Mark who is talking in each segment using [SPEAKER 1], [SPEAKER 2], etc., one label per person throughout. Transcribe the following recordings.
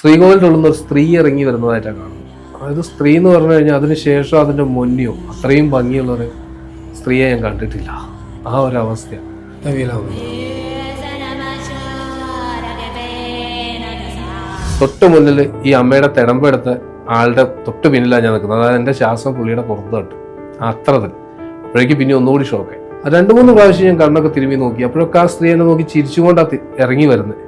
[SPEAKER 1] ശ്രീകോവിലിന്റെ ഉള്ളിൽ ഒരു സ്ത്രീ ഇറങ്ങി വരുന്നതായിട്ടാണ് കാണുന്നത്. അതായത് സ്ത്രീ എന്ന് പറഞ്ഞു കഴിഞ്ഞാൽ അതിന് ശേഷം അതിന്റെ മുന്നിയോ അത്രയും ഭംഗിയുള്ള ഒരു സ്ത്രീയെ ഞാൻ കണ്ടിട്ടില്ല. ആ ഒരു അവസ്ഥയാണ്. തൊട്ട് മുന്നിൽ ഈ അമ്മയുടെ തിടമ്പെടുത്ത് ആളുടെ തൊട്ട് പിന്നിലാണ് ഞാൻ നിൽക്കുന്നത്. അതായത് എന്റെ ശ്വാസം പുള്ളിയുടെ പുറത്ത് തട്ട്. അത്രത്തിൽ അപ്പോഴേക്ക് പിന്നെ ഒന്നുകൂടി ഷോക്കായി രണ്ട് മൂന്ന് പ്രാവശ്യം ഞാൻ കണ്ണൊക്കെ തിരുമ്പി നോക്കി. അപ്പോഴൊക്കെ ആ സ്ത്രീ എന്നെ നോക്കി ചിരിച്ചുകൊണ്ടാണ് ഇറങ്ങി വരുന്നത്.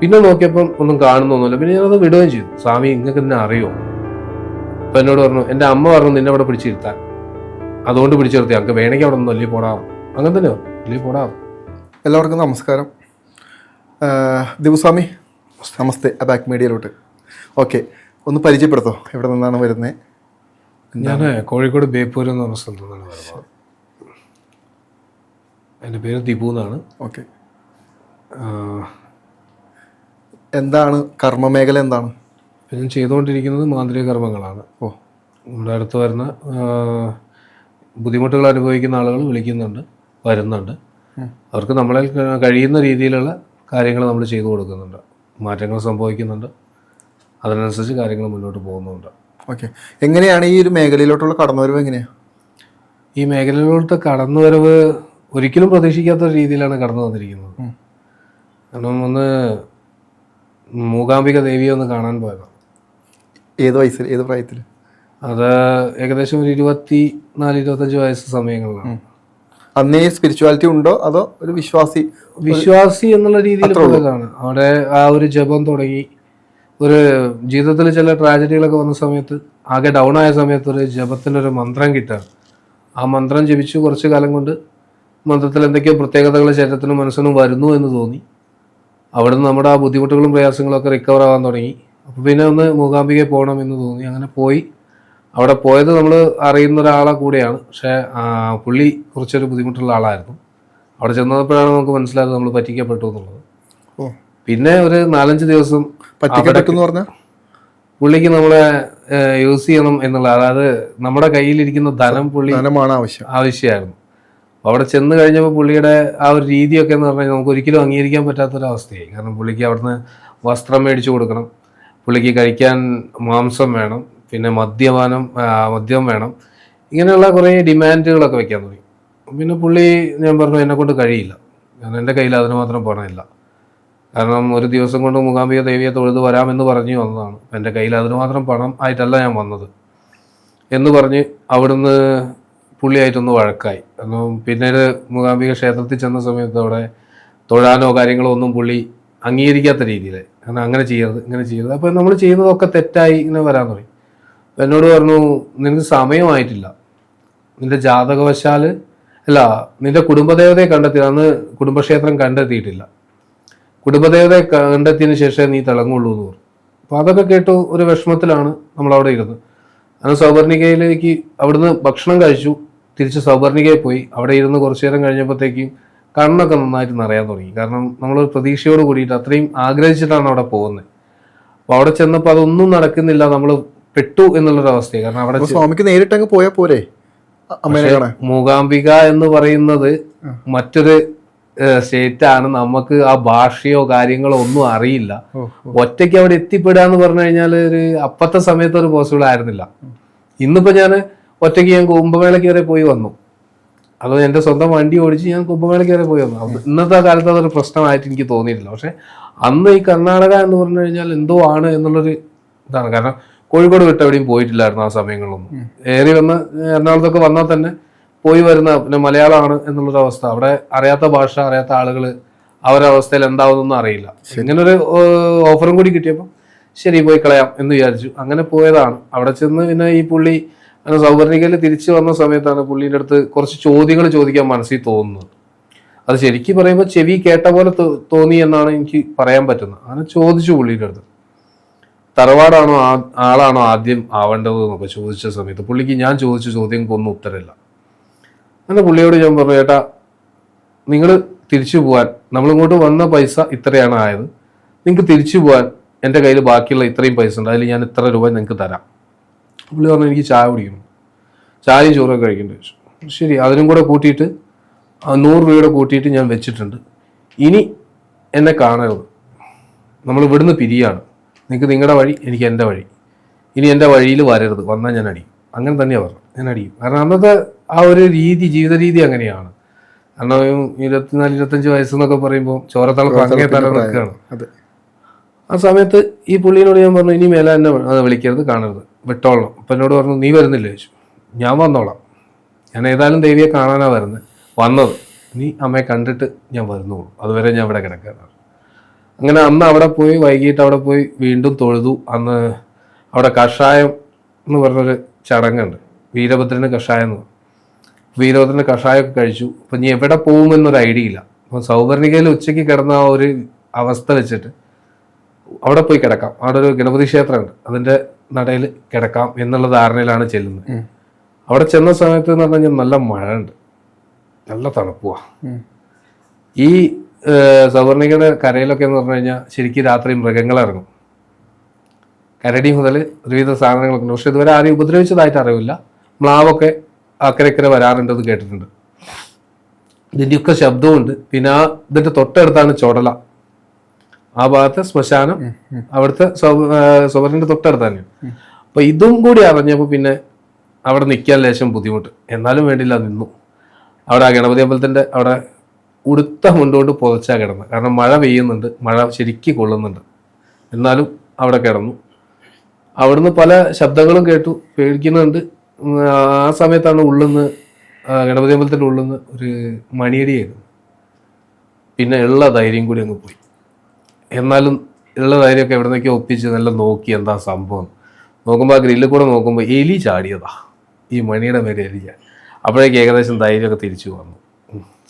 [SPEAKER 1] പിന്നെ നോക്കിയപ്പം ഒന്നും കാണുന്നൊന്നുമില്ല പിന്നെ ഞാനത് വിടുകയും ചെയ്തു. സ്വാമി നിങ്ങൾക്ക് എന്നെ അറിയോ? അപ്പൊ എന്നോട് പറഞ്ഞു എന്റെ അമ്മ പറഞ്ഞു നിന്നെ അവിടെ പിടിച്ചിരുത്താൻ. അതുകൊണ്ട് പിടിച്ചിരുത്തി. അങ്ങ് വേണമെങ്കിൽ അവിടെ ഒന്ന് വലിയ പോടാ. അങ്ങനെ തന്നെയോ വലിയ പോടാ.
[SPEAKER 2] എല്ലാവർക്കും നമസ്കാരം. ദിവസ്വാമി നമസ്തേ. ബാക്ക് മീഡിയയിലോട്ട്. ഓക്കെ. ഒന്ന് പരിചയപ്പെടുത്തോ എവിടെ നിന്നാണ് വരുന്നത്
[SPEAKER 1] ഞാൻ കോഴിക്കോട് ബേപ്പൂർ എന്ന് പറഞ്ഞ സ്ഥലത്തു നിന്നാണ് വരുന്നത്. എന്റെ പേര് ദിപു എന്നാണ്.
[SPEAKER 2] ഓക്കെ. എന്താണ് കർമ്മമേഖല എന്താണ്?
[SPEAKER 1] ഞാൻ ചെയ്തുകൊണ്ടിരിക്കുന്നത് മാന്ത്രിക കർമ്മങ്ങളാണ്.
[SPEAKER 2] ഓ.
[SPEAKER 1] നമ്മുടെ അടുത്ത് വരുന്ന ബുദ്ധിമുട്ടുകൾ അനുഭവിക്കുന്ന ആളുകൾ വിളിക്കുന്നുണ്ട് വരുന്നുണ്ട്. അവർക്ക് നമ്മളെ കഴിയുന്ന രീതിയിലുള്ള കാര്യങ്ങൾ നമ്മൾ ചെയ്തു കൊടുക്കുന്നുണ്ട്. മാറ്റങ്ങൾ സംഭവിക്കുന്നുണ്ട്. അതിനനുസരിച്ച് കാര്യങ്ങൾ മുന്നോട്ട് പോകുന്നുണ്ട്.
[SPEAKER 2] ഓക്കെ. എങ്ങനെയാണ് ഈ ഒരു മേഖലയിലോട്ടുള്ള കടന്നുവരവ് എങ്ങനെയാണ്
[SPEAKER 1] ഈ മേഖലയിലോട്ട് കടന്നുവരവ് ഒരിക്കലും പ്രതീക്ഷിക്കാത്ത രീതിയിലാണ് കടന്നു വന്നിരിക്കുന്നത്. കാരണം ഒന്ന് മൂകാംബിക ദേവിയെ ഒന്ന് കാണാൻ പോയതാണ്
[SPEAKER 2] ഏത് വയസ്സിൽ? ഏത് പ്രായത്തിൽ
[SPEAKER 1] അത് ഏകദേശം ഒരു ഇരുപത്തി നാല് ഇരുപത്തഞ്ച് വയസ്സ് സമയങ്ങളിലാണ്.
[SPEAKER 2] അന്നേ സ്പിരിച്വാലിറ്റി ഉണ്ടോ? അതോ ഒരു വിശ്വാസി?
[SPEAKER 1] വിശ്വാസി എന്നുള്ള രീതിയിൽ പോയതാണ്. അവിടെ ആ ഒരു ജപം തുടങ്ങി. ഒരു ജീവിതത്തിൽ ചില ട്രാജഡികളൊക്കെ വന്ന സമയത്ത് ആകെ ഡൗൺ ആയ സമയത്ത് ഒരു ജപത്തിന്റെ ഒരു മന്ത്രം കിട്ടുകയാണ് ആ മന്ത്രം ജപിച്ചു കുറച്ച് കാലം കൊണ്ട് മന്ത്രത്തിൽ എന്തൊക്കെയോ പ്രത്യേകതകൾ ശരീരത്തിനും മനസ്സിനും വരുന്നു എന്ന് തോന്നി. അവിടുന്ന് നമ്മുടെ ആ ബുദ്ധിമുട്ടുകളും പ്രയാസങ്ങളും ഒക്കെ റിക്കവർ ആവാൻ തുടങ്ങി. അപ്പോൾ പിന്നെ ഒന്ന് മൂകാംബിക പോകണം എന്ന് തോന്നി. അങ്ങനെ പോയി. അവിടെ പോയത് നമ്മൾ അറിയുന്ന ഒരാളെ കൂടെയാണ്. പക്ഷേ പുള്ളി കുറച്ചൊരു ബുദ്ധിമുട്ടുള്ള ആളായിരുന്നു. അവിടെ ചെന്നപ്പോഴാണ് നമുക്ക് മനസ്സിലായത് നമ്മൾ പറ്റിക്കപ്പെട്ടു എന്നുള്ളത്. പിന്നെ ഒരു നാലഞ്ച് ദിവസം പുള്ളിക്ക് നമ്മളെ യൂസ് ചെയ്യണം എന്നുള്ള അതായത് നമ്മുടെ കയ്യിലിരിക്കുന്ന ധനം പുള്ളി
[SPEAKER 2] ധനമാണ് ആവശ്യം.
[SPEAKER 1] ആവശ്യമായിരുന്നു. അവിടെ ചെന്ന് കഴിഞ്ഞപ്പോൾ പുള്ളിയുടെ ആ ഒരു രീതിയൊക്കെ എന്ന് പറഞ്ഞാൽ നമുക്ക് ഒരിക്കലും അംഗീകരിക്കാൻ പറ്റാത്തൊരവസ്ഥയായി. കാരണം പുള്ളിക്ക് അവിടുന്ന് വസ്ത്രം മേടിച്ചു കൊടുക്കണം. പുള്ളിക്ക് കഴിക്കാൻ മാംസം വേണം. പിന്നെ മദ്യപാനം മദ്യം വേണം. ഇങ്ങനെയുള്ള കുറേ ഡിമാൻഡുകളൊക്കെ വെക്കാൻ തുടങ്ങി. പിന്നെ പുള്ളി ഞാൻ പറഞ്ഞു എന്നെ കൊണ്ട് കഴിയില്ല. കാരണം എന്റെ കയ്യിൽ അതിന് മാത്രം പണമില്ല. കാരണം ഒരു ദിവസം കൊണ്ട് മുഖാംബിക ദേവിയെ തൊഴുത് വരാമെന്ന് പറഞ്ഞു വന്നതാണ്. എന്റെ കയ്യിൽ അതിന് മാത്രം പണം ആയിട്ടല്ല ഞാൻ വന്നത്. എന്ന് പറഞ്ഞ് അവിടുന്ന് പുള്ളിയായിട്ടൊന്ന് വഴക്കായി. പിന്നീട് മൂകാംബിക ക്ഷേത്രത്തിൽ ചെന്ന സമയത്ത് അവിടെ തൊഴാനോ കാര്യങ്ങളോ ഒന്നും പുള്ളി അംഗീകരിക്കാത്ത രീതിയിൽ കാരണം അങ്ങനെ ചെയ്യരുത് ഇങ്ങനെ ചെയ്യരുത്. അപ്പോൾ നമ്മൾ ചെയ്യുന്നതൊക്കെ തെറ്റായി ഇങ്ങനെ വരാൻ തുടങ്ങി. അപ്പോൾ എന്നോട് പറഞ്ഞു നിനക്ക് സമയമായിട്ടില്ല. നിന്റെ ജാതകവശാൽ അല്ല നിന്റെ കുടുംബദേവതയെ കണ്ടെത്തി അന്ന് കുടുംബക്ഷേത്രം കണ്ടെത്തിയിട്ടില്ല. കുടുംബദേവതയെ കണ്ടെത്തിയതിന് ശേഷമേ നീ തിളങ്ങുള്ളൂ എന്ന് പറഞ്ഞു. അപ്പോൾ അതൊക്കെ കേട്ടു ഒരു വിഷമത്തിലാണ് നമ്മളവിടെ ഇരുന്നത്. അന്ന് സൗവർണികയിലേക്ക് അവിടുന്ന് ഭക്ഷണം കഴിച്ചു. തിരിച്ച് സൗവർണികയിൽ പോയി. അവിടെ ഇരുന്ന് കുറച്ചു നേരം കഴിഞ്ഞപ്പോഴത്തേക്കും കണ്ണൊക്കെ നന്നായിട്ട് നിറയാൻ തുടങ്ങി. കാരണം നമ്മൾ പ്രതീക്ഷയോട് കൂടിയിട്ട് അത്രയും ആഗ്രഹിച്ചിട്ടാണ് അവിടെ പോകുന്നത്. അപ്പോൾ അവിടെ ചെന്നപ്പോൾ അതൊന്നും നടക്കുന്നില്ല നമ്മൾ പെട്ടു എന്നുള്ളൊരു അവസ്ഥയാണ് കാരണം അവിടെ
[SPEAKER 2] സ്വാമിക്ക് നേരിട്ട് അങ്ങ് പോയാൽ പോരെ?
[SPEAKER 1] മൂകാംബിക എന്ന് പറയുന്നത് മറ്റൊരു സ്റ്റേറ്റ് ആണ് നമുക്ക് ആ ഭാഷയോ കാര്യങ്ങളോ ഒന്നും അറിയില്ല. ഒറ്റയ്ക്ക് അവിടെ എത്തിപ്പെടുക എന്ന് പറഞ്ഞു കഴിഞ്ഞാൽ ഒരു അപ്പത്തെ സമയത്ത് ഒരു പോസിബിൾ ആയിരുന്നില്ല. ഇന്നിപ്പോ ഞാൻ ഒറ്റയ്ക്ക് ഞാൻ കുംഭമേളയ്ക്ക് വരെ പോയി വന്നു. അത് എന്റെ സ്വന്തം വണ്ടി ഓടിച്ച് ഞാൻ കുംഭമേളയ്ക്ക് വരെ പോയി വന്നു. ഇന്നത്തെ കാലത്ത് അതൊരു പ്രശ്നമായിട്ട് എനിക്ക് തോന്നിയിട്ടില്ല. പക്ഷെ അന്ന് ഈ കർണാടക എന്ന് പറഞ്ഞു കഴിഞ്ഞാൽ എന്തോ ആണ് എന്നുള്ളൊരു ഇതാണ്. കാരണം കോഴിക്കോട് വിട്ട് എവിടെയും പോയിട്ടില്ലായിരുന്നു ആ സമയങ്ങളിലൊന്നും ഏറി വന്ന് എറണാകുളത്തൊക്കെ വന്നാൽ തന്നെ പോയി വരുന്ന പിന്നെ മലയാളമാണ് എന്നുള്ളൊരു അവസ്ഥ. അവിടെ അറിയാത്ത ഭാഷ അറിയാത്ത ആളുകൾ അവരവസ്ഥയിൽ എന്താവുന്നൊന്നും അറിയില്ല. ഇങ്ങനൊരു ഓഫറും കൂടി കിട്ടിയപ്പോൾ ശരി പോയി കളയാം എന്ന് വിചാരിച്ചു. അങ്ങനെ പോയതാണ്. അവിടെ ചെന്ന് പിന്നെ ഈ പുള്ളി അങ്ങനെ സൗവർണികയിൽ തിരിച്ചു വന്ന സമയത്താണ് പുള്ളിയുടെ അടുത്ത് കുറച്ച് ചോദ്യങ്ങൾ ചോദിക്കാൻ മനസ്സിൽ തോന്നുന്നത്. അത് ശരിക്കും പറയുമ്പോൾ ചെവി കേട്ട പോലെ തോന്നി എന്നാണ് എനിക്ക് പറയാൻ പറ്റുന്നത്. അങ്ങനെ ചോദിച്ചു പുള്ളിയുടെ അടുത്ത്. തറവാടാണോ ആളാണോ ആദ്യം ആവേണ്ടത് എന്നൊക്കെ ചോദിച്ച സമയത്ത് പുള്ളിക്ക് ഞാൻ ചോദിച്ച ചോദ്യങ്ങൾക്കൊന്നും ഉത്തരമില്ല. അങ്ങനെ പുള്ളിയോട് ഞാൻ പറഞ്ഞു ചേട്ടാ നിങ്ങൾ തിരിച്ചു പോകാൻ നമ്മളിങ്ങോട്ട് വന്ന പൈസ ഇത്രയാണ് ആയത്. നിങ്ങൾക്ക് തിരിച്ചു പോകാൻ എന്റെ കയ്യിൽ ബാക്കിയുള്ള ഇത്രയും പൈസ ഉണ്ട്. അതിൽ ഞാൻ ഇത്ര രൂപ നിങ്ങൾക്ക് തരാം. പുള്ളി പറഞ്ഞു എനിക്ക് ചായ കുടിക്കണം. ചായയും ചോറൊക്കെ കഴിക്കേണ്ടി വെച്ചു. ശരി അതിനും കൂടെ കൂട്ടിയിട്ട് ആ നൂറ് രൂപയുടെ കൂട്ടിയിട്ട് ഞാൻ വെച്ചിട്ടുണ്ട്. ഇനി എന്നെ കാണരുത്. നമ്മൾ ഇവിടുന്ന് പിരിയാണ്. നിങ്ങൾക്ക് നിങ്ങളുടെ വഴി എനിക്ക് എന്റെ വഴി. ഇനി എന്റെ വഴിയിൽ വരരുത്. വന്നാൽ ഞാൻ അടിക്കും. അങ്ങനെ തന്നെയാണ് പറഞ്ഞത്. ഞാൻ അടിക്കും. കാരണം അന്നത്തെ ആ ഒരു രീതി ജീവിത രീതി അങ്ങനെയാണ്. കാരണം ഇരുപത്തിനാല് ഇരുപത്തഞ്ച് വയസ്സെന്നൊക്കെ പറയുമ്പോൾ ചോരത്തളപ്പ് അങ്ങനെ തല നിൽക്കുകയാണ്.
[SPEAKER 2] അതെ.
[SPEAKER 1] ആ സമയത്ത് ഈ പുള്ളിയോട് ഞാൻ പറഞ്ഞു ഇനി മേലെ എന്നെ വിളിക്കരുത് കാണരുത്. വിട്ടോളണം. അപ്പം എന്നോട് പറഞ്ഞു നീ വരുന്നില്ലേ? ചോദിച്ചു. ഞാൻ വന്നോളാം. ഞാൻ ഏതായാലും ദേവിയെ കാണാനാണ് വരുന്നത് വന്നത്. നീ അമ്മയെ കണ്ടിട്ട് ഞാൻ വരുന്നുള്ളൂ അതുവരെ ഞാൻ ഇവിടെ കിടക്കാനാണ് അങ്ങനെ അന്ന് അവിടെ പോയി വൈകിട്ട് അവിടെ പോയി വീണ്ടും തൊഴുതു. അന്ന് അവിടെ കഷായം എന്ന് പറഞ്ഞൊരു ചടങ്ങുണ്ട്. വീരഭദ്രന് കഷായം എന്ന്. വീരഭദ്രന് കഷായമൊക്കെ കഴിച്ചു. അപ്പം നീ എവിടെ പോകുമെന്നൊരു ഐഡിയ ഇല്ല. അപ്പം സൗവർണികയിൽ ഉച്ചയ്ക്ക് കിടന്ന ആ ഒരു അവസ്ഥ വെച്ചിട്ട് അവിടെ പോയി കിടക്കാം. അവിടെ ഒരു ഗണപതി ക്ഷേത്രമുണ്ട്. അതിന്റെ നടയിൽ കിടക്കാം എന്നുള്ള ധാരണയിലാണ് ചെല്ലുന്നത്. അവിടെ ചെന്ന സമയത്ത് എന്ന് പറഞ്ഞാൽ നല്ല മഴ ഉണ്ട് നല്ല തണുപ്പുവാ. ഈ സവർണികയുടെ കരയിലൊക്കെ എന്ന് പറഞ്ഞു കഴിഞ്ഞാൽ ശരിക്കും രാത്രി മൃഗങ്ങൾ ഇറങ്ങും കരടി മുതൽ ഒരുവിധ സാധനങ്ങളൊക്കെ ഉണ്ട്. പക്ഷെ ഇതുവരെ ആരെയും ഉപദ്രവിച്ചതായിട്ട് അറിവില്ല. മ്ലാവൊക്കെ അക്കരെ അക്കരെ വരാറുണ്ടെന്ന് കേട്ടിട്ടുണ്ട്. ഇതിന്റെയൊക്കെ ശബ്ദമുണ്ട് പിന്നെ ആ ഇതിന്റെ തൊട്ടടുത്താണ് ചുടല. ആ ഭാഗത്തെ ശ്മശാനം അവിടുത്തെ സ്വബറിന്റെ തൊട്ടടുത്ത് തന്നെയാണ് അപ്പൊ ഇതും കൂടി അറിഞ്ഞപ്പോൾ പിന്നെ അവിടെ നിൽക്കാൻ ലേശം ബുദ്ധിമുട്ട്. എന്നാലും വേണ്ടില്ല നിന്നു. അവിടെ ആ ഗണപതി അമ്പലത്തിന്റെ അവിടെ ഉടുത്ത മുണ്ടോണ്ട് പുതച്ചാ കിടന്നു. കാരണം മഴ പെയ്യുന്നുണ്ട് മഴ ശരിക്കും കൊള്ളുന്നുണ്ട്. എന്നാലും അവിടെ കിടന്നു. അവിടുന്ന് പല ശബ്ദങ്ങളും കേട്ടു പേടിക്കുന്നുണ്ട്. ആ സമയത്താണ് ഉള്ളിന്ന് ഗണപതി അമ്പലത്തിന്റെ ഉള്ളിന്ന് ഒരു മണിയടി ആയിരുന്നു. പിന്നെ ഉള്ള ധൈര്യം കൂടി അങ്ങ് പോയി. എന്നാലും ഉള്ള കാര്യമൊക്കെ എവിടെ നിന്നൊക്കെ ഒപ്പിച്ച് നല്ല നോക്കി എന്താ സംഭവം. നോക്കുമ്പോൾ ആ ഗ്രില്ലിൽ കൂടെ നോക്കുമ്പോൾ എലി ചാടിയതാ. ഈ മണിയുടെ മേലെ എലി ചാടി. അപ്പോഴേക്ക് ഏകദേശം ധൈര്യമൊക്കെ തിരിച്ചു വന്നു.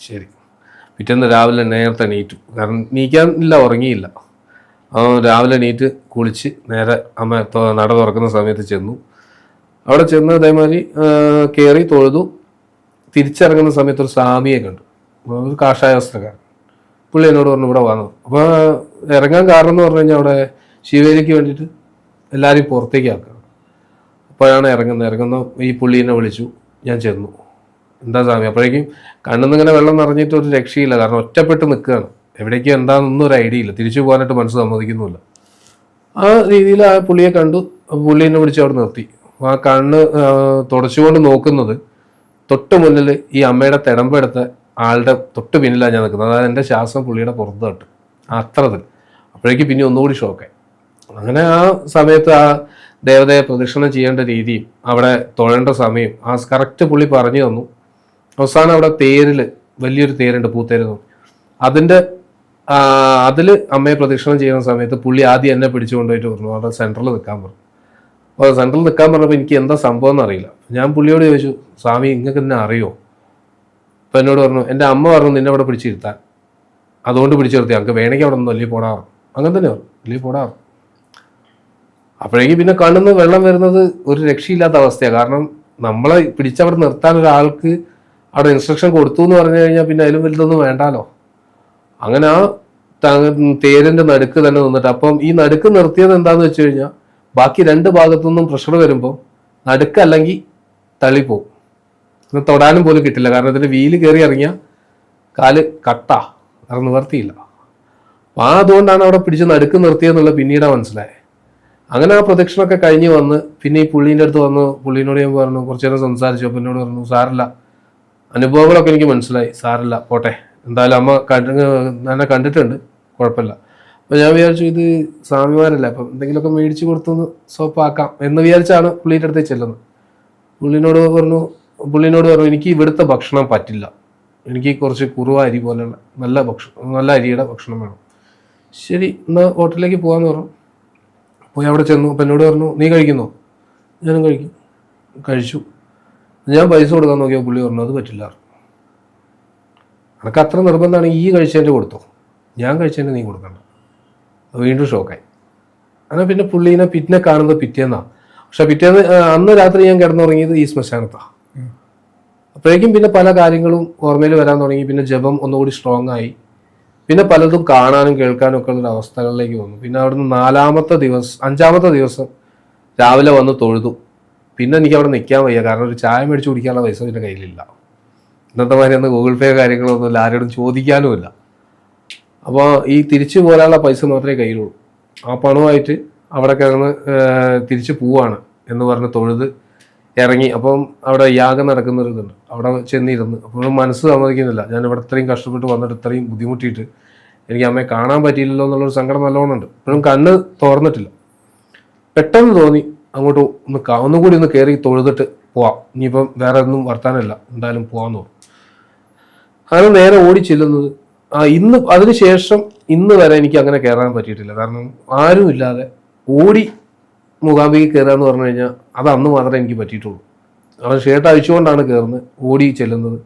[SPEAKER 1] ശരി. പിറ്റേന്ന് രാവിലെ നേരത്തെ നീറ്റു കാരണം നീക്കാൻ ഇല്ല ഉറങ്ങിയില്ല. രാവിലെ നീറ്റ് കുളിച്ച് നേരെ അമ്മ നട തുറക്കുന്ന സമയത്ത് ചെന്നു. അവിടെ ചെന്ന് അതേമാതിരി കയറി തൊഴുതു. തിരിച്ചിറങ്ങുന്ന സമയത്ത് ഒരു സ്വാമിയെ കണ്ടു. ഒരു കാഷായ വസ്ത്രക്കാരൻ. പുള്ളി എന്നോട് പറഞ്ഞു ഇവിടെ വന്നു അപ്പോൾ ഇറങ്ങാൻ കാരണം എന്ന് പറഞ്ഞു കഴിഞ്ഞാൽ അവിടെ ശിവേലിക്ക് വേണ്ടിയിട്ട് എല്ലാവരെയും പുറത്തേക്ക് ആക്കുക. അപ്പോഴാണ് ഇറങ്ങുന്നത്. ഇറങ്ങുന്ന ഈ പുള്ളീനെ വിളിച്ചു. ഞാൻ ചെന്നു. എന്താ സ്വാമി? അപ്പോഴേക്കും കണ്ണുന്നിങ്ങനെ വെള്ളം നിറഞ്ഞിട്ട് ഒരു രക്ഷയില്ല. കാരണം ഒറ്റപ്പെട്ട് നിൽക്കുകയാണ്. എവിടേക്കും എന്താണെന്നൊന്നും ഒരു ഐഡിയ ഇല്ല. തിരിച്ചു പോകാനായിട്ട് മനസ്സ് സമ്മതിക്കുന്നുമില്ല. ആ രീതിയിൽ ആ പുള്ളിയെ കണ്ടു. പുള്ളീനെ വിളിച്ച് അവിടെ നിർത്തി. ആ കണ്ണ് തുടച്ചുകൊണ്ട് നോക്കുന്നത് തൊട്ട് മുന്നിൽ ഈ അമ്മയുടെ തിടമ്പെടുത്ത ആളുടെ തൊട്ട് പിന്നിലാണ് ഞാൻ നിൽക്കുന്നത്. അതായത് എന്റെ ശ്വാസം പുള്ളിയുടെ പുറത്ത് അത്രത്തിൽ അപ്പോഴേക്ക് പിന്നെ ഒന്നുകൂടി ഷോക്കായി. അങ്ങനെ ആ സമയത്ത് ആ ദേവതയെ പ്രദക്ഷിണം ചെയ്യേണ്ട രീതിയും അവിടെ തൊഴേണ്ട സമയം ആ കറക്റ്റ് പുള്ളി പറഞ്ഞു തന്നു. അവസാനം അവിടെ തേരിൽ വലിയൊരു തേരുണ്ട് പൂത്തേര് തന്നു അതിന്റെ അതിൽ അമ്മയെ പ്രദക്ഷിണം ചെയ്യുന്ന സമയത്ത് പുള്ളി ആദ്യം എന്നെ പിടിച്ചുകൊണ്ടുപോയിട്ട് പറഞ്ഞു അവിടെ സെൻട്രലിൽ നിൽക്കാൻ പറഞ്ഞു. അപ്പോൾ സെൻട്രലിൽ നിൽക്കാൻ പറഞ്ഞപ്പോൾ എനിക്ക് എന്താ സംഭവം എന്നറിയില്ല ഞാൻ പുള്ളിയോട് ചോദിച്ചു സ്വാമി നിങ്ങൾക്ക് എന്നെ അറിയോ? അപ്പം എന്നോട് പറഞ്ഞു എന്റെ അമ്മ പറഞ്ഞു നിന്നെ അവിടെ പിടിച്ചിരുത്താൻ. അതുകൊണ്ട് പിടിച്ചു നിർത്തി. ഞങ്ങൾക്ക് വേണമെങ്കിൽ അവിടെ നിന്ന് വലിയ പോടാ. അങ്ങനെ തന്നെ വലിയ പോടാറ് അപ്പോഴേക്കും പിന്നെ കണ്ണിന്ന് വെള്ളം വരുന്നത് ഒരു രക്ഷയില്ലാത്ത അവസ്ഥയാണ്. കാരണം നമ്മളെ പിടിച്ചവിടെ നിർത്താൻ ഒരാൾക്ക് അവിടെ ഇൻസ്ട്രക്ഷൻ കൊടുത്തു എന്ന് പറഞ്ഞു കഴിഞ്ഞാൽ പിന്നെ അതിലും വലുതൊന്നും വേണ്ടാലോ? അങ്ങനെ ആ തേരന്റെ നടുക്ക് തന്നെ നിന്നിട്ട് അപ്പം ഈ നടുക്ക് നിർത്തിയത് എന്താന്ന് വെച്ച് കഴിഞ്ഞാൽ ബാക്കി രണ്ട് ഭാഗത്തുനിന്നും പ്രഷർ വരുമ്പോൾ നടുക്ക് അല്ലെങ്കിൽ തള്ളിപ്പോവും തൊടാനും പോലും കിട്ടില്ല. കാരണം ഇതിന്റെ വീൽ കയറി ഇറങ്ങിയ കാൽ കട്ടാ. അത് നിവർത്തിയില്ല. അപ്പൊ ആ അതുകൊണ്ടാണ് അവിടെ പിടിച്ച് നടുക്ക് നിർത്തിയെന്നുള്ള പിന്നീടാ മനസ്സിലായത്. അങ്ങനെ ആ പ്രദക്ഷിണമൊക്കെ കഴിഞ്ഞ് വന്ന് പിന്നെ ഈ പുള്ളീന്റെ അടുത്ത് വന്ന് പുള്ളീനോട് ഞാൻ പറഞ്ഞു കുറച്ച് നേരം സംസാരിച്ചു. അപ്പം എന്നോട് പറഞ്ഞു സാറില്ല അനുഭവങ്ങളൊക്കെ എനിക്ക് മനസ്സിലായി. സാറില്ല പോട്ടെ. എന്തായാലും അമ്മ കണ്ട് എന്നെ കണ്ടിട്ടുണ്ട്. കുഴപ്പമില്ല. അപ്പം ഞാൻ വിചാരിച്ചു ഇത് സ്വാമിമാരല്ല അപ്പം എന്തെങ്കിലുമൊക്കെ മേടിച്ചു കൊടുത്തൊന്ന് സോപ്പാക്കാം. എന്ന് വിചാരിച്ചാണ് പുള്ളീന്റെ അടുത്തേക്ക് ചെല്ലുന്നത്. പുള്ളിനോട് പറഞ്ഞു പുള്ളിനോട് പറഞ്ഞു എനിക്ക് ഇവിടുത്തെ ഭക്ഷണം പറ്റില്ല. എനിക്ക് കുറച്ച് കുറുവ അരി പോലെയുള്ള നല്ല ഭക്ഷണം നല്ല അരിയുടെ ഭക്ഷണം വേണം. ശരി എന്നാൽ ഹോട്ടലിലേക്ക് പോകാമെന്ന് പറഞ്ഞു. പോയി അവിടെ ചെന്നു. അപ്പം എന്നോട് പറഞ്ഞു നീ കഴിക്കുന്നോ? ഞാനും കഴിക്കും. കഴിച്ചു. ഞാൻ പൈസ കൊടുക്കാൻ നോക്കിയാൽ പുള്ളി പറഞ്ഞു അത് പറ്റില്ല. അനക്ക് അത്ര നിർബന്ധമാണ് ഈ കഴിച്ചതിന്റെ കൊടുത്തോ. ഞാൻ കഴിച്ചതിന്റെ നീ കൊടുക്കണ്ട. വീണ്ടും ഷോക്കായി. അങ്ങനെ പിന്നെ പുള്ളീനെ പിന്നെ കാണുന്നത് പിറ്റേന്നാണ് പക്ഷെ പിറ്റേന്ന് അന്ന് രാത്രി ഞാൻ കിടന്നുറങ്ങിയത് ഈ ശ്മശാനത്താ. അപ്പോഴേക്കും പിന്നെ പല കാര്യങ്ങളും ഓർമ്മയിൽ വരാൻ തുടങ്ങി. പിന്നെ ജപം ഒന്നുകൂടി സ്ട്രോങ് ആയി. പിന്നെ പലതും കാണാനും കേൾക്കാനും ഒക്കെ ഉള്ള അവസ്ഥകളിലേക്ക് വന്നു. പിന്നെ അവിടുന്ന് നാലാമത്തെ ദിവസം അഞ്ചാമത്തെ ദിവസം രാവിലെ വന്ന് തൊഴുതു. പിന്നെ എനിക്ക് അവിടെ നിൽക്കാൻ വയ്യ. കാരണം ഒരു ചായ മേടിച്ച് കുടിക്കാനുള്ള പൈസ എന്റെ കയ്യിലില്ല. ഇന്നത്തെ മാതിരി ഒന്ന് ഗൂഗിൾ പേ കാര്യങ്ങളൊന്നുമില്ല. ആരോടും ചോദിക്കാനുമില്ല അപ്പോൾ ഈ തിരിച്ചു പോരാനുള്ള പൈസ മാത്രമേ കയ്യിലുള്ളൂ. ആ പണമായിട്ട് അവിടെ കിടന്ന് തിരിച്ച് പോവാണ് എന്ന് പറഞ്ഞ് തൊഴുത് ഇറങ്ങി അപ്പം അവിടെ യാഗം നടക്കുന്ന ഒരു ഇതുണ്ട്. അവിടെ ചെന്നിരുന്ന് അപ്പോഴും മനസ്സ് സമ്മതിക്കുന്നില്ല. ഞാൻ ഇവിടെ ഇത്രയും കഷ്ടപ്പെട്ട് വന്നിട്ട് ഇത്രയും ബുദ്ധിമുട്ടിയിട്ട് എനിക്ക് അമ്മയെ കാണാൻ പറ്റിയില്ലല്ലോ എന്നുള്ളൊരു സങ്കടം നല്ലോണം ഉണ്ട് ഇപ്പോഴും കണ്ണ് തുറന്നിട്ടില്ല. പെട്ടെന്ന് തോന്നി അങ്ങോട്ട് ഒന്ന് ഒന്നുകൂടി ഒന്ന് കയറി തൊഴുതിട്ട് പോവാം. ഇനിയിപ്പം വേറെ ഒന്നും വർത്താനല്ല എന്തായാലും പോവാന്ന് തോന്നും. അങ്ങനെ നേരെ ഓടി ചെല്ലുന്നത് ആ ഇന്ന് അതിനുശേഷം ഇന്ന് വരെ എനിക്ക് അങ്ങനെ കയറാൻ പറ്റിയിട്ടില്ല. കാരണം ആരും ഇല്ലാതെ ഓടി മൂകാംബിക കയറുക എന്ന് പറഞ്ഞു കഴിഞ്ഞാൽ അത് അന്ന് മാത്രമേ എനിക്ക് പറ്റിയിട്ടുള്ളൂ. അവൻ ഷേർട്ട് അഴിച്ചുകൊണ്ടാണ് കയറുന്നത് ഓടി ചെല്ലുന്നത്.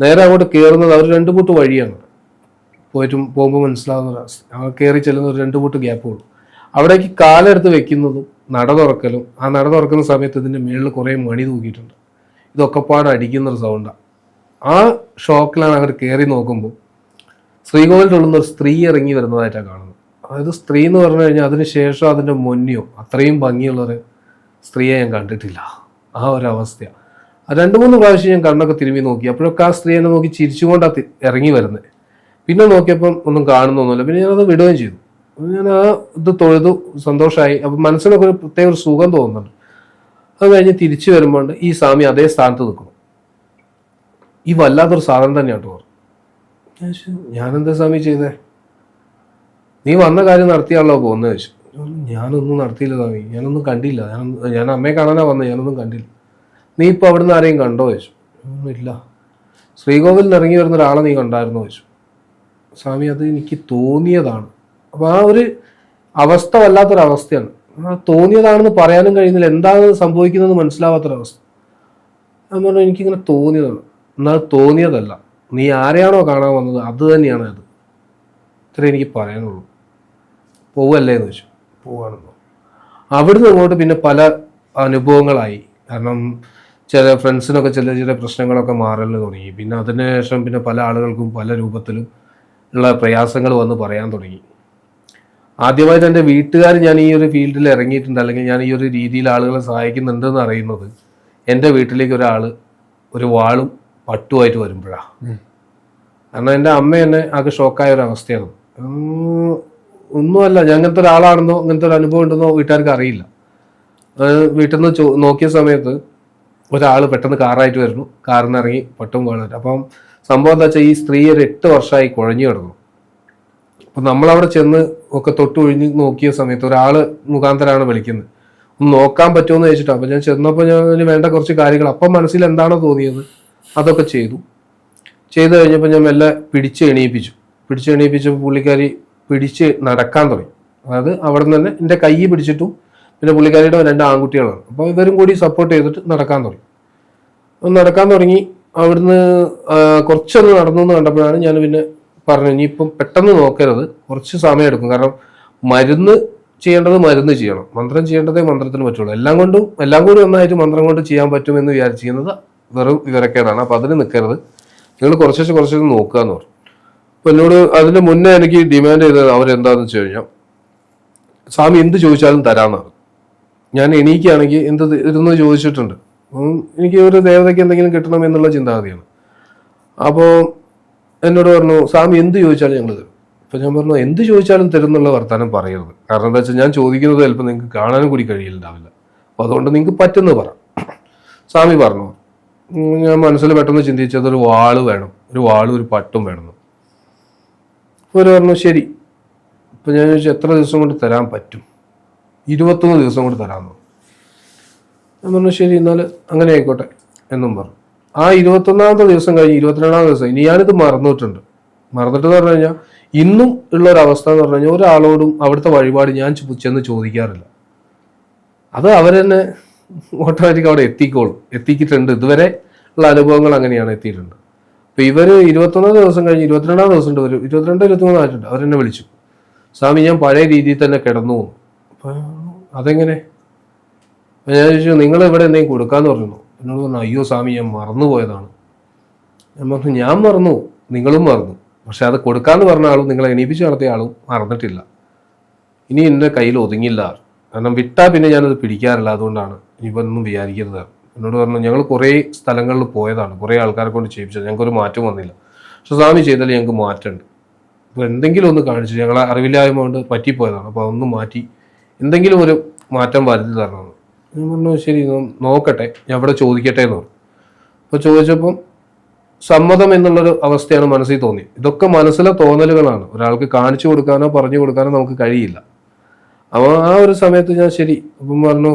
[SPEAKER 1] നേരെ അങ്ങോട്ട് കയറുന്നത് അവർ രണ്ട് കൂട്ട് വഴിയാണ്. പോയിട്ടും പോകുമ്പോൾ മനസ്സിലാവുന്ന അവൻ കയറി ചെല്ലുന്ന ഒരു രണ്ട് കൂട്ട് ഗ്യാപ്പ് ഉള്ളൂ. അവിടേക്ക് കാലെടുത്ത് വെക്കുന്നതും നട തുറക്കലും ആ നട തുറക്കുന്ന സമയത്ത് ഇതിന്റെ മുകളിൽ കുറേ മണി തൂക്കിയിട്ടുണ്ട്. ഇതൊക്കെ പാട് അടിക്കുന്ന ഒരു സൗണ്ടാണ് ആ. ഷോക്കിലാണ് അങ്ങോട്ട് കയറി നോക്കുമ്പോൾ ശ്രീകോവിൽ തുള്ളുന്ന ഒരു സ്ത്രീ ഇറങ്ങി വരുന്നതായിട്ടാണ് കാണുന്നത്. അതായത് സ്ത്രീ എന്ന് പറഞ്ഞു കഴിഞ്ഞാൽ അതിന് ശേഷം അതിന്റെ മുന്നിയോ അത്രയും ഭംഗിയുള്ളൊരു സ്ത്രീയെ ഞാൻ കണ്ടിട്ടില്ല. ആ ഒരു അവസ്ഥയാണ് രണ്ട് മൂന്ന് പ്രാവശ്യം ഞാൻ കണ്ണൊക്കെ തിരുമ്പി നോക്കി. അപ്പോഴൊക്കെ ആ സ്ത്രീ എന്നെ നോക്കി ചിരിച്ചുകൊണ്ടാണ് ഇറങ്ങി വരുന്നത് പിന്നെ നോക്കിയപ്പം ഒന്നും കാണുന്നൊന്നുമില്ല പിന്നെ ഞാനത് വിടുകയും ചെയ്തു. ഞാൻ ആ ഇത് തൊഴുതു സന്തോഷമായി അപ്പം മനസ്സിനൊക്കെ ഒരു പ്രത്യേക ഒരു സുഖം തോന്നുന്നുണ്ട്. അത് കഴിഞ്ഞ് തിരിച്ചു വരുമ്പോൾ ഈ സ്വാമി അതേ സ്ഥാനത്ത് നിൽക്കുന്നു. ഈ വല്ലാത്തൊരു സാധനം തന്നെയാണ് ഞാൻ ഞാനെന്താ സ്വാമി ചെയ്തേ നീ വന്ന കാര്യം നടത്തിയാണല്ലോ പോകുന്നത് ചോദിച്ചു ഞാനൊന്നും നടത്തിയില്ല സ്വാമി. ഞാനൊന്നും കണ്ടില്ല. ഞാൻ ഞാൻ അമ്മയെ കാണാനാ വന്നത് ഞാനൊന്നും കണ്ടില്ല. നീ ഇപ്പോൾ അവിടുന്ന് ആരെയും കണ്ടോ? ചോദിച്ചു ഇല്ല ശ്രീകോവിലിൽ നിന്ന് ഇറങ്ങി വരുന്ന ഒരാളെ നീ കണ്ടായിരുന്നോ? ചോദിച്ചു സ്വാമി അത് എനിക്ക് തോന്നിയതാണ്. അപ്പോൾ ആ ഒരു അവസ്ഥ വല്ലാത്തൊരവസ്ഥയാണ്. ആ തോന്നിയതാണെന്ന് പറയാനും കഴിയുന്നില്ല. എന്താണ് സംഭവിക്കുന്നത് മനസ്സിലാവാത്തൊരവസ്ഥ. പറഞ്ഞാൽ എനിക്കിങ്ങനെ തോന്നിയതാണ്. എന്നാൽ തോന്നിയതല്ല. നീ ആരെയാണോ കാണാൻ വന്നത്? അത് തന്നെയാണ് അത്. ഇത്രേ എനിക്ക് പറയാനുള്ളൂ. പോവല്ലേ എന്ന് വെച്ചു പോവാണെന്നോ അവിടുന്ന് അങ്ങോട്ട് പിന്നെ പല അനുഭവങ്ങളായി. കാരണം ചില ഫ്രണ്ട്സിനൊക്കെ ചില ചില പ്രശ്നങ്ങളൊക്കെ മാറലിന് തുടങ്ങി. പിന്നെ അതിനുശേഷം പിന്നെ പല ആളുകൾക്കും പല രൂപത്തിലും ഉള്ള പ്രയാസങ്ങൾ വന്ന് പറയാൻ തുടങ്ങി. ആദ്യമായിട്ട് എന്റെ വീട്ടുകാർ ഞാൻ ഈ ഒരു ഫീൽഡിൽ ഇറങ്ങിയിട്ടുണ്ട്. അല്ലെങ്കിൽ ഞാൻ ഈ ഒരു രീതിയിൽ ആളുകളെ സഹായിക്കുന്നുണ്ടെന്ന് അറിയുന്നത് എന്റെ വീട്ടിലേക്ക് ഒരാൾ ഒരു വാളും പട്ടുമായിട്ട് വരുമ്പോഴാണ് കാരണം എന്റെ അമ്മ എന്നെ ആകെ ഷോക്കായ ഒരു അവസ്ഥയാണ് ഒന്നുമല്ല ഞാൻ അങ്ങനത്തെ ഒരാളാണെന്നോ അങ്ങനത്തെ ഒരു അനുഭവം ഉണ്ടെന്നോ വീട്ടുകാർക്ക് അറിയില്ല. വീട്ടിൽ നിന്ന് ചോ നോക്കിയ സമയത്ത് ഒരാൾ പെട്ടെന്ന് കാറായിട്ട് വരുന്നു. കാറിൽ നിന്ന് ഇറങ്ങി പട്ടും വേണം അപ്പം സംഭവം എന്താ വെച്ചാൽ ഈ സ്ത്രീ ഒരു എട്ട് വർഷമായി കുഴഞ്ഞു കിടന്നു. അപ്പം നമ്മളവിടെ ചെന്ന് ഒക്കെ തൊട്ട് ഒഴിഞ്ഞ് നോക്കിയ സമയത്ത് ഒരാൾ മുഖാന്തരാണ് വിളിക്കുന്നത്. ഒന്ന് നോക്കാൻ പറ്റുമെന്ന് ചോദിച്ചിട്ട്. അപ്പം ഞാൻ ചെന്നപ്പോൾ ഞാൻ വേണ്ട കുറച്ച് കാര്യങ്ങൾ. അപ്പം മനസ്സിൽ എന്താണോ തോന്നിയത് അതൊക്കെ ചെയ്തു. ചെയ്തു കഴിഞ്ഞപ്പോൾ ഞാൻ മെല്ലെ പിടിച്ച് എണീപ്പിച്ചു. പിടിച്ച് എണീപ്പിച്ചപ്പോൾ പുള്ളിക്കാരി പിടിച്ച് നടക്കാൻ തുടങ്ങി. അതായത് അവിടെ നിന്ന് തന്നെ എന്റെ കൈ പിടിച്ചിട്ടും പിന്നെ പുള്ളിക്കാരിയുടെ രണ്ട് ആൺകുട്ടികളാണ്. അപ്പോൾ ഇവരും കൂടി സപ്പോർട്ട് ചെയ്തിട്ട് നടക്കാൻ തുടങ്ങി. നടക്കാൻ തുടങ്ങി. അവിടുന്ന് കുറച്ചൊന്ന് നടന്നു എന്ന് കണ്ടപ്പോഴാണ് ഞാൻ പിന്നെ പറഞ്ഞു ഇനിയിപ്പം പെട്ടെന്ന് നോക്കരുത്. കുറച്ച് സമയം എടുക്കും. കാരണം മരുന്ന് ചെയ്യേണ്ടത് മരുന്ന് ചെയ്യണം. മന്ത്രം ചെയ്യേണ്ടതേ മന്ത്രത്തിന് പറ്റുള്ളൂ. എല്ലാം കൊണ്ടും എല്ലാം കൂടി ഒന്നായിട്ട് മന്ത്രം കൊണ്ട് ചെയ്യാൻ പറ്റുമെന്ന് വിചാരിച്ചിരുന്നത് വെറും വിവരക്കേടാണ് അപ്പോൾ അതിന് നിൽക്കരുത്. നിങ്ങൾ കുറച്ചു കുറച്ചു നോക്കുക എന്ന് പറഞ്ഞു. അപ്പം എന്നോട് അതിന് മുന്നേ എനിക്ക് ഡിമാൻഡ് ചെയ്തത് അവരെന്താന്ന് വെച്ച് കഴിഞ്ഞാൽ സ്വാമി എന്ത് ചോദിച്ചാലും തരാമെന്നാണ് ഞാൻ എണീക്കുകയാണെങ്കിൽ എന്ത് ഇരുന്ന് ചോദിച്ചിട്ടുണ്ട്. എനിക്ക് ഒരു ദേവതയ്ക്ക് എന്തെങ്കിലും കിട്ടണം എന്നുള്ള ചിന്താഗതിയാണ്. അപ്പോൾ എന്നോട് പറഞ്ഞു സ്വാമി എന്ത് ചോദിച്ചാലും ഞങ്ങൾ തരും. അപ്പം ഞാൻ പറഞ്ഞു എന്ത് ചോദിച്ചാലും തരും എന്നുള്ള വർത്തമാനം പറയരുത് കാരണം എന്താ വെച്ചാൽ ഞാൻ ചോദിക്കുന്നത് ചിലപ്പോൾ നിങ്ങൾക്ക് കാണാനും കൂടി കഴിയില്ലാവില്ല. അപ്പോൾ അതുകൊണ്ട് നിങ്ങൾക്ക് പറ്റുന്ന പറ. സ്വാമി പറഞ്ഞു ഞാൻ മനസ്സിൽ പെട്ടെന്ന് ചിന്തിച്ചത് ഒരു വാൾ വേണം. ഒരു വാളും ഒരു പട്ടും വേണം ഒരു പറഞ്ഞു ശരി. ഇപ്പം ഞാൻ ചോദിച്ചു എത്ര ദിവസം കൊണ്ട് തരാൻ പറ്റും? ഇരുപത്തൊന്ന് ദിവസം കൊണ്ട് തരാമെന്ന്. ഞാൻ പറഞ്ഞു ശരി എന്നാൽ അങ്ങനെ ആയിക്കോട്ടെ എന്നും പറഞ്ഞു. ആ ഇരുപത്തൊന്നാമത്തെ ദിവസം കഴിഞ്ഞ് ഇരുപത്തിരണ്ടാമത്തെ ദിവസം ഇനി ഞാനിത് മറന്നിട്ടുണ്ട്. മറന്നിട്ട് പറഞ്ഞു കഴിഞ്ഞാൽ ഇന്നും ഉള്ള ഒരു അവസ്ഥ എന്ന് പറഞ്ഞു കഴിഞ്ഞാൽ ഒരാളോടും അവിടുത്തെ വഴിപാട് ഞാൻ ചെന്ന് ചോദിക്കാറില്ല. അത് അവരെന്നെ ഓട്ടോമാറ്റിക് അവിടെ എത്തിക്കോളും. എത്തിക്കിട്ടുണ്ട് ഇതുവരെ ഉള്ള അനുഭവങ്ങൾ അങ്ങനെയാണ് എത്തിയിട്ടുണ്ട്. അപ്പൊ ഇവർ ഇരുപത്തൊന്നാം ദിവസം കഴിഞ്ഞ് ഇരുപത്തിരണ്ടാം ദിവസം ഉണ്ട് ഒരു ഇരുപത്തിരണ്ട് ഇരുപത്തിമൂന്ന് ആയിട്ടുണ്ട്. അവരെന്നെ വിളിച്ചു. സ്വാമി ഞാൻ പഴയ രീതിയിൽ തന്നെ കിടന്നു. അപ്പൊ അതെങ്ങനെ? ഞാൻ ചോദിച്ചു നിങ്ങൾ ഇവിടെ എന്തെങ്കിലും കൊടുക്കാന്ന് പറഞ്ഞു എന്നോട് പറഞ്ഞു അയ്യോ സ്വാമി ഞാൻ മറന്നുപോയതാണ് ഞാൻ പറഞ്ഞു ഞാൻ മറന്നു. നിങ്ങളും മറന്നു. പക്ഷെ അത് കൊടുക്കാന്ന് പറഞ്ഞ ആളും നിങ്ങളെ എണീപ്പിച്ച് നടത്തിയ ആളും മറന്നിട്ടില്ല. ഇനി എന്റെ കയ്യിൽ ഒതുങ്ങില്ല. കാരണം വിട്ടാൽ പിന്നെ ഞാനത് പിടിക്കാറില്ല. അതുകൊണ്ടാണ് ഇനിയിപ്പോൾ ഒന്നും വിചാരിക്കരുത്. എന്നോട് പറഞ്ഞു ഞങ്ങൾ കുറേ സ്ഥലങ്ങളിൽ പോയതാണ്. കുറേ ആൾക്കാരെ കൊണ്ട് ചെയ്യിപ്പിച്ചത് ഞങ്ങൾക്കൊരു മാറ്റം വന്നില്ല. പക്ഷെ സ്വാമി ചെയ്താൽ ഞങ്ങൾക്ക് മാറ്റമുണ്ട് അപ്പോൾ എന്തെങ്കിലും ഒന്ന് കാണിച്ചു ഞങ്ങളെ അറിവില്ലായ്മ കൊണ്ട് പറ്റിപ്പോയതാണ്. അപ്പോൾ അതൊന്ന് മാറ്റി എന്തെങ്കിലും ഒരു മാറ്റം വരുത്തി തരണം. ഞാൻ പറഞ്ഞു ശരി നോക്കട്ടെ. ഞാൻ ഇവിടെ ചോദിക്കട്ടെ എന്ന് പറഞ്ഞു. അപ്പോൾ ചോദിച്ചപ്പം സമ്മതം എന്നുള്ളൊരു അവസ്ഥയാണ് മനസ്സിൽ തോന്നി. ഇതൊക്കെ മനസ്സിലെ തോന്നലുകളാണ്. ഒരാൾക്ക് കാണിച്ചു കൊടുക്കാനോ പറഞ്ഞു കൊടുക്കാനോ നമുക്ക് കഴിയില്ല. അപ്പോൾ ആ ഒരു സമയത്ത് ഞാൻ ശരി അപ്പം പറഞ്ഞു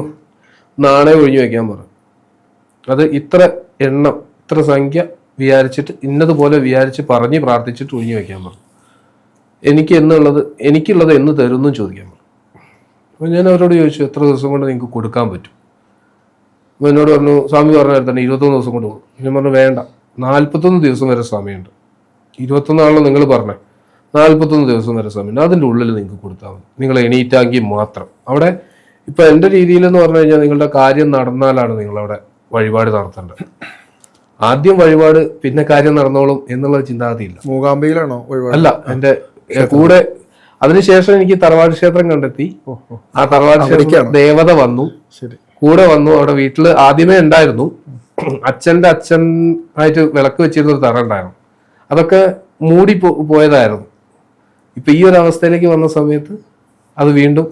[SPEAKER 1] നാണയം ഒഴിഞ്ഞു വയ്ക്കാൻ പറഞ്ഞു അത് ഇത്ര എണ്ണം ഇത്ര സംഖ്യ വിചാരിച്ചിട്ട് ഇന്നതുപോലെ വിചാരിച്ച് പറഞ്ഞ് പ്രാർത്ഥിച്ചിട്ട് ഒഴിഞ്ഞു വെക്കാൻ പറഞ്ഞു. എനിക്ക് എന്നുള്ളത് എനിക്കുള്ളത് എന്ന് തരുമെന്നും ചോദിക്കാൻ പറഞ്ഞു. അപ്പോൾ ഞാൻ അവരോട് ചോദിച്ചു എത്ര ദിവസം കൊണ്ട് നിങ്ങൾക്ക് കൊടുക്കാൻ പറ്റും? അപ്പോൾ എന്നോട് പറഞ്ഞു സ്വാമി പറഞ്ഞാൽ തന്നെ ഇരുപത്തൊന്ന് ദിവസം കൊണ്ട് പോകും ഞാൻ പറഞ്ഞു വേണ്ട. നാൽപ്പത്തൊന്ന് ദിവസം വരെ സമയമുണ്ട്. ഇരുപത്തൊന്നാണല്ലോ നിങ്ങൾ പറഞ്ഞേ. നാൽപ്പത്തൊന്ന് ദിവസം വരെ സമയമുണ്ട്. അതിന്റെ ഉള്ളിൽ നിങ്ങൾക്ക് കൊടുത്താൽ മതി. നിങ്ങൾ എണീറ്റാക്കി മാത്രം. അവിടെ ഇപ്പം എന്റെ രീതിയിലെന്ന് പറഞ്ഞു കഴിഞ്ഞാൽ നിങ്ങളുടെ കാര്യം നടന്നാലാണ് നിങ്ങളവിടെ വഴിപാട് നടത്തേണ്ടത് ആദ്യം വഴിപാട് പിന്നെ കാര്യം നടന്നോളും എന്നുള്ള ചിന്താഗതിയില്ല.
[SPEAKER 2] മൂകാംബയിലാണോ
[SPEAKER 1] അല്ല എന്റെ കൂടെ അതിനുശേഷം എനിക്ക് തറവാട് ക്ഷേത്രം കണ്ടെത്തി. ആ തറവാട് ക്ഷേത്രം ദേവത വന്നു.
[SPEAKER 2] ശരി.
[SPEAKER 1] കൂടെ വന്നു അവിടെ വീട്ടിൽ ആദ്യമേ ഉണ്ടായിരുന്നു. അച്ഛന്റെ അച്ഛൻ ആയിട്ട് വിളക്ക് വെച്ചിരുന്ന ഒരു തറ ഉണ്ടായിരുന്നു. അതൊക്കെ മൂടി പോയതായിരുന്നു. ഇപ്പൊ ഈ ഒരു അവസ്ഥയിലേക്ക് വന്ന സമയത്ത് അത് വീണ്ടും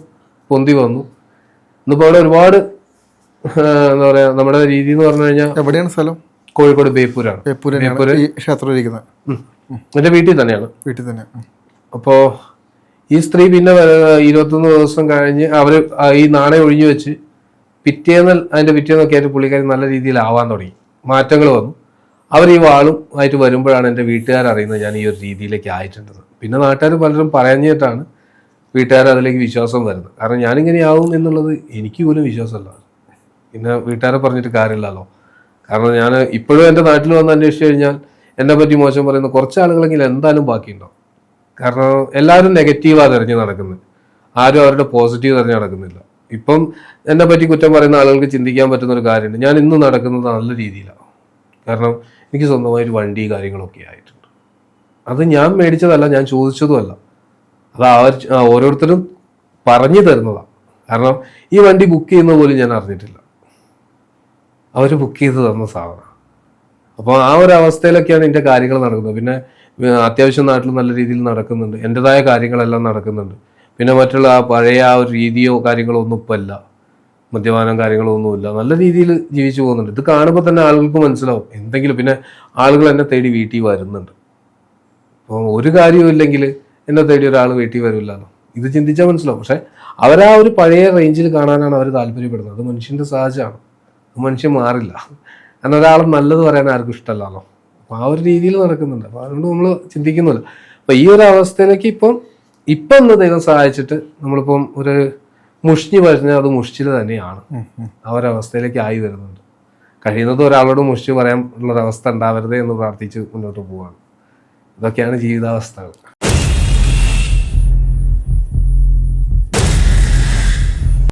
[SPEAKER 1] പൊന്തി വന്നു. ഇന്നിപ്പോ അവിടെ ഒരുപാട് എന്താ പറയാ നമ്മുടെ രീതി എന്ന് പറഞ്ഞു കഴിഞ്ഞാൽ
[SPEAKER 2] എവിടെയാണ് സ്ഥലം?
[SPEAKER 1] കോഴിക്കോട് ബേപ്പൂരാണ്.
[SPEAKER 2] ഈ ക്ഷേത്രം ഇരിക്കുന്നത്.
[SPEAKER 1] എന്റെ വീട്ടിൽ തന്നെയാണ്.
[SPEAKER 2] വീട്ടിൽ തന്നെ.
[SPEAKER 1] അപ്പോ ഈ സ്ത്രീ പിന്നെ ഇരുപത്തൊന്ന് ദിവസം കഴിഞ്ഞ് അവർ ഈ നാണയം ഒഴിഞ്ഞു വെച്ച് പിറ്റേന്ന് അതിന്റെ പിറ്റേന്നൊക്കെ ആയിട്ട് പുള്ളിക്കാരി നല്ല രീതിയിൽ ആവാൻ തുടങ്ങി. മാറ്റങ്ങൾ വന്നു. അവർ ഈ വാളും ആയിട്ട് വരുമ്പോഴാണ് എന്റെ വീട്ടുകാർ അറിയുന്നത് ഞാൻ ഈ ഒരു രീതിയിലേക്ക് ആയിട്ടുണ്ടത്. പിന്നെ നാട്ടുകാർ പലരും പറഞ്ഞിട്ടാണ് വീട്ടുകാർ അതിലേക്ക് വിശ്വാസം വരുന്നത്. കാരണം ഞാനിങ്ങനെ ആവും എന്നുള്ളത് എനിക്ക് പോലും വിശ്വാസമല്ല. പിന്നെ വീട്ടുകാരെ പറഞ്ഞിട്ട് കാര്യമില്ലല്ലോ. കാരണം ഞാൻ ഇപ്പോഴും എന്റെ നാട്ടിൽ വന്ന് അന്വേഷിച്ചു കഴിഞ്ഞാൽ എന്നെ പറ്റി മോശം പറയുന്ന കുറച്ച് ആളുകളെങ്കിലും എന്തായാലും ബാക്കിയുണ്ടാവും കാരണം എല്ലാവരും നെഗറ്റീവാണ് തിരഞ്ഞ് നടക്കുന്നത്. ആരും അവരുടെ പോസിറ്റീവ് തിരഞ്ഞ് നടക്കുന്നില്ല. ഇപ്പം എന്നെ പറ്റി കുറ്റം പറയുന്ന ആളുകൾക്ക് ചിന്തിക്കാൻ പറ്റുന്ന ഒരു കാര്യമുണ്ട്. ഞാൻ ഇന്ന് നടക്കുന്നത് നല്ല രീതിയിലാണ് കാരണം എനിക്ക് സ്വന്തമായൊരു വണ്ടി കാര്യങ്ങളൊക്കെ ആയിട്ടുണ്ട്. അത് ഞാൻ മേടിച്ചതല്ല ഞാൻ ചോദിച്ചതുമല്ല. അത് അവർ ഓരോരുത്തരും പറഞ്ഞു തരുന്നതാണ് കാരണം ഈ വണ്ടി ബുക്ക് ചെയ്യുന്ന പോലും ഞാൻ അറിഞ്ഞിട്ടില്ല. അവർ ബുക്ക് ചെയ്ത് തന്ന സാധനം. അപ്പോൾ ആ ഒരു അവസ്ഥയിലൊക്കെയാണ് എന്റെ കാര്യങ്ങൾ നടക്കുന്നത്. പിന്നെ അത്യാവശ്യം നാട്ടിൽ നല്ല രീതിയിൽ നടക്കുന്നുണ്ട്. എന്റെതായ കാര്യങ്ങളെല്ലാം നടക്കുന്നുണ്ട്. പിന്നെ മറ്റുള്ള ആ പഴയ ആ ഒരു രീതിയോ കാര്യങ്ങളോ ഒന്നും ഇപ്പം ഇല്ല. മദ്യപാനം കാര്യങ്ങളോ ഒന്നുമില്ല നല്ല രീതിയിൽ ജീവിച്ചു പോകുന്നുണ്ട്. ഇത് കാണുമ്പോൾ തന്നെ ആളുകൾക്ക് മനസ്സിലാവും. എന്തെങ്കിലും പിന്നെ ആളുകൾ എന്നെ തേടി വീട്ടിൽ വരുന്നുണ്ട്. അപ്പോൾ ഒരു കാര്യവും ഇല്ലെങ്കിൽ എന്നെ തേടി ഒരാൾ വീട്ടിൽ വരില്ലല്ലോ ഇത് ചിന്തിച്ചാൽ മനസ്സിലാവും. പക്ഷേ അവരാ ഒരു പഴയ റേഞ്ചിൽ കാണാനാണ് അവർ താല്പര്യപ്പെടുന്നത്. അത് മനുഷ്യന്റെ സഹജമാണ്. മനുഷ്യൻ മാറില്ല. കാരണം ഒരാൾ നല്ലത് പറയാൻ ആർക്കും ഇഷ്ടമല്ലല്ലോ അപ്പോൾ ആ ഒരു രീതിയിൽ നടക്കുന്നുണ്ട്. അപ്പോൾ അതുകൊണ്ട് നമ്മൾ ചിന്തിക്കുന്നില്ല. അപ്പോൾ ഈ ഒരു അവസ്ഥയിലേക്ക് ഇപ്പം ഇപ്പം ഒന്ന് ദൈവം സഹായിച്ചിട്ട് നമ്മളിപ്പം ഒരു മുഷിഞ്ഞ് പറഞ്ഞാൽ അത് മുഷിച്ചിൽ തന്നെയാണ്. ആ ഒരു അവസ്ഥയിലേക്ക് ആയി വരുന്നുണ്ട്. കഴിയുന്നത് ഒരാളോട് മുഷിച്ച് പറയാൻ ഉള്ളൊരവസ്ഥ ഉണ്ടാവരുതേ എന്ന് പ്രാർത്ഥിച്ച് മുന്നോട്ട് പോവാണ്. ഇതൊക്കെയാണ് ജീവിതാവസ്ഥകൾ.